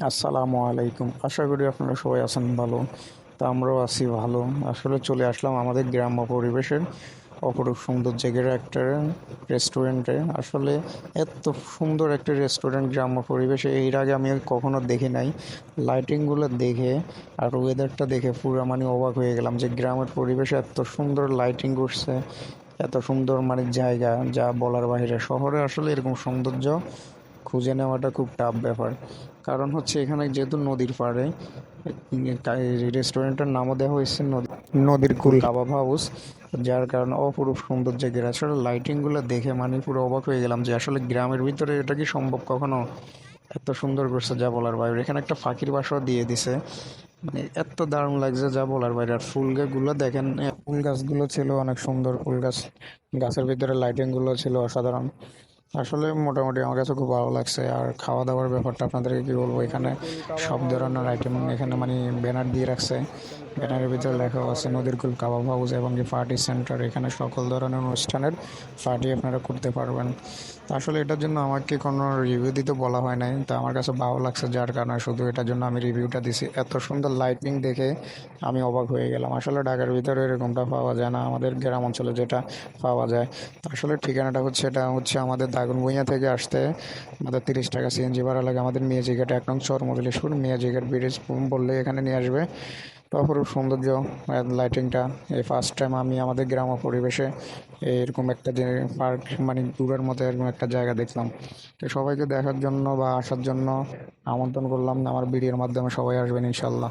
আসসালামু আলাইকুম। আশা করি আপনারা সবাই আছেন ভালো। তা আমরাও আছি ভালো। আসলে চলে আসলাম আমাদের গ্রাম্য পরিবেশের অপরূপ সুন্দর জায়গার একটা রেস্টুরেন্টে আসলে এত সুন্দর একটা রেস্টুরেন্ট গ্রাম্য পরিবেশে, এর আগে আমি কখনো দেখি নাই। লাইটিংগুলো দেখে আর ওয়েদারটা দেখে পুরো মানে অবাক হয়ে গেলাম যে গ্রামের পরিবেশে এত সুন্দর লাইটিং করছে এত সুন্দর মানে জায়গা যা বলার বাইরে। শহরে আসলে এরকম সৌন্দর্য খুঁজে নেওয়াটা খুব টাফ ব্যাপার। কারণ হচ্ছে এখানে যেহেতু নদীর পাড়ে রেস্টুরেন্টের নামও দেওয়া হয়েছে নদী, নদীর কুল কাবাব হাউস যার কারণে অপরূপ সুন্দর জায়গার আসলে লাইটিংগুলো দেখে মানে পুরো অবাক হয়ে গেলাম যে আসলে গ্রামের ভিতরে এটা কি সম্ভব কখনো? এত সুন্দর করছে যা বলার বাইরে। এখানে একটা ফাঁকির বাসাও দিয়ে দিছে। মানে এত দারুণ লাগছে যা বলার বাইরে। আর ফুল গাছগুলো দেখেন, ফুল গাছগুলো ছিল অনেক সুন্দর। ফুল গাছ, গাছের ভিতরে লাইটিংগুলো ছিল অসাধারণ। আসলে মোটামুটি আমার কাছে খুব ভালো লাগছে। আর খাওয়া দাওয়ার ব্যাপারটা আপনাদেরকে কী বলব? এখানে সব ধরনের আইটেম এখানে মানে ব্যানার দিয়ে রাখছে। ব্যানারের ভিতরে লেখা আছে নদীর কুল কাবাব হাউস এবং কি পার্টি সেন্টার এখানে সকল ধরনের অনুষ্ঠানের পার্টি আপনারা করতে পারবেন। তা আসলে এটার জন্য আমাকে কোনো রিভিউ দিতে বলা হয় নাই। তা আমার কাছে ভালো লাগছে যার কারণে শুধু এটার জন্য আমি রিভিউটা দিছি। এত সুন্দর লাইটিং দেখে আমি অবাক হয়ে গেলাম। আসলে ঢাকার ভিতরে এরকমটা পাওয়া যায় না। আমাদের গ্রাম অঞ্চলে যেটা পাওয়া যায়, আসলে ঠিকানাটা হচ্ছে, এটা হচ্ছে আমাদের দাগুন ভুঁইয়া থেকে আসতে আমাদের তিরিশ টাকা সিএনজি ভাড়া লাগে। আমাদের মেয়েজিঘাট এক নং চর মজলিশপুর। মেয়েজিঘাট ব্রিজ বললে এখানে নিয়ে আসবে। তো অপরূপ সৌন্দর্য লাইটিংটা এই ফার্স্ট টাইম আমি আমাদের গ্রাম পরিবেশে এরকম একটা যে পার্ক মানে ট্যুরের মতো এরকম একটা জায়গা দেখলাম। তো সবাইকে দেখার জন্য বা আসার জন্য আমন্ত্রণ করলাম। আমার ভিডিওর মাধ্যমে সবাই আসবেন ইনশাল্লাহ